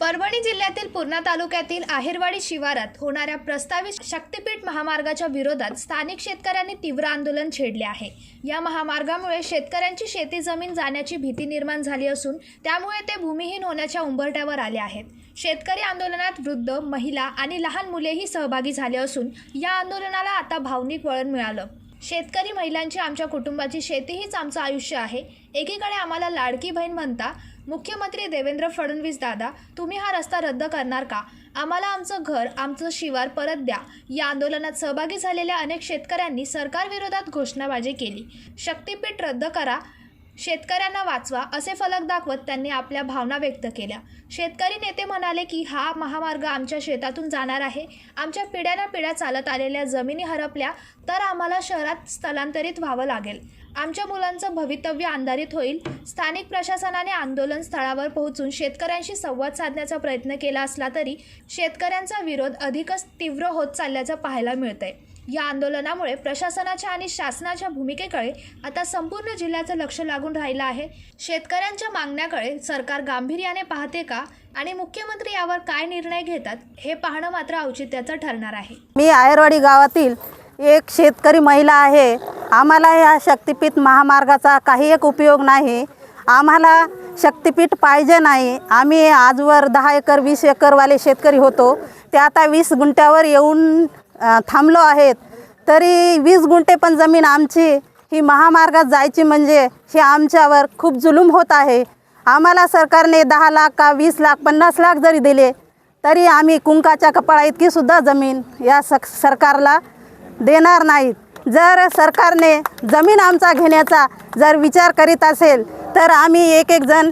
परभणी जिल्ह्यातील पूर्णा तालुक्यातील आहेरवाडी शिवारात होणाऱ्या प्रस्तावित शक्तीपीठ महामार्गाच्या विरोधात स्थानिक शेतकऱ्यांनी तीव्र आंदोलन छेडले आहे. या महामार्गामुळे शेतकऱ्यांची शेती जमीन जाण्याची भीती निर्माण झाली असून त्यामुळे ते भूमिहीन होण्याच्या उंबरठ्यावर आले आहेत. शेतकरी आंदोलनात वृद्ध महिला आणि लहान मुलेही सहभागी झाले असून या आंदोलनाला आता भावनिक वळण मिळालं. शेतकरी महिलांची आमच्या कुटुंबाची शेती हीच आमचं आयुष्य आहे. एकीकडे आम्हाला लाडकी बहीण म्हणता मुख्यमंत्री देवेंद्र फडणवीस दादा तुम्ही हा रस्ता रद्द करणार का? आम्हाला आमचं घर आमचं शिवार परत द्या. या आंदोलनात सहभागी झालेल्या अनेक शेतकऱ्यांनी सरकारविरोधात घोषणाबाजी केली. शक्तीपीठ रद्द करा शेतकऱ्यांना वाचवा असे फलक दाखवत त्यांनी आपल्या भावना व्यक्त केल्या. शेतकरी नेते म्हणाले की हा महामार्ग आमच्या शेतातून जाणार आहे. आमच्या पिढ्याना पिढ्या चालत आलेल्या जमिनी हरपल्या तर आम्हाला शहरात स्थलांतरित व्हावं लागेल. आमच्या मुलांचं भवितव्य अंधारित होईल. स्थानिक प्रशासनाने आंदोलन स्थळावर पोहोचून शेतकऱ्यांशी संवाद साधण्याचा प्रयत्न केला असला तरी शेतकऱ्यांचा विरोध अधिकच तीव्र होत चालल्याचं पाहायला मिळतंय. या आंदोलनामुळे प्रशासनाच्या आणि शासनाच्या भूमिकेकडे आता संपूर्ण जिल्ह्याचं लक्ष लागून राहिलं आहे. शेतकऱ्यांच्या मागण्याकडे सरकार गांभीर्याने पाहते का आणि मुख्यमंत्री यावर काय निर्णय घेतात हे पाहणं मात्र औचित्याचं ठरणार आहे. मी आयरवाडी गावातील एक शेतकरी महिला आहे. आम्हाला या शक्तिपीठ महामार्गाचा काही एक उपयोग नाही. आम्हाला शक्तिपीठ पाहिजे नाही. आम्ही आजवर दहा एकर वीस एकरवाले शेतकरी होतो. ते आता वीस गुंठ्यावर येऊन थांबलो आहेत. तरी वीस गुंठे पण जमीन आमची ही महामार्गात जायची म्हणजे हे आमच्यावर खूप जुलूम होत आहे. आम्हाला सरकारने दहा लाख का वीस लाख पन्नास लाख जरी दिले तरी आम्ही कुंकाच्या कपाळा इतकीसुद्धा जमीन या स सरकारला देणार नाहीत. जर सरकारने जमीन आमचा घेण्याचा जर विचार करीत असेल तर आम्ही एक एक जण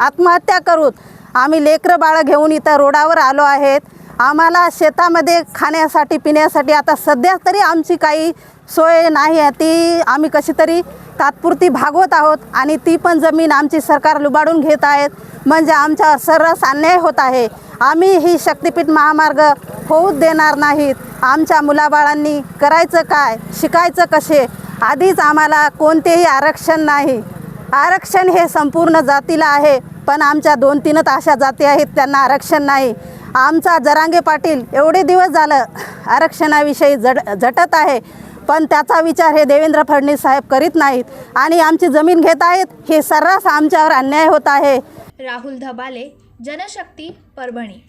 आत्महत्या करूत आम्ही लेकरं बाळं घेऊन इथं रोडावर आलो आहेत. आम्हाला शेतामध्ये खाण्यासाठी पिण्यासाठी आता सध्या तरी आमची काही सोय नाही आहे. ती आम्ही कशी तरी तात्पुरती भागवत आहोत आणि ती पण जमीन आमची सरकार लुबाडून घेत आहेत. म्हणजे आमच्या सर्रास अन्याय होत आहे. आम्ही ही शक्तिपीठ महामार्ग होऊच देणार नाहीत. आमच्या मुलाबाळांनी करायचं काय शिकायचं कसे? आधीच आम्हाला कोणतेही आरक्षण नाही. आरक्षण हे संपूर्ण जातीला आहे पण आमच्या दोन तीनच अशा जाती आहेत त्यांना आरक्षण नाही. आमचा जरांगे पाटील एवढे दिवस झालं आरक्षणाविषयी जड झटत आहे पण त्याचा विचार हे देवेंद्र फडणवीस साहेब करीत नाहीत आणि आमची जमीन घेत आहेत हे सर्रास आमच्यावर अन्याय होत आहे. राहुल धबाले जनशक्ती परभणी.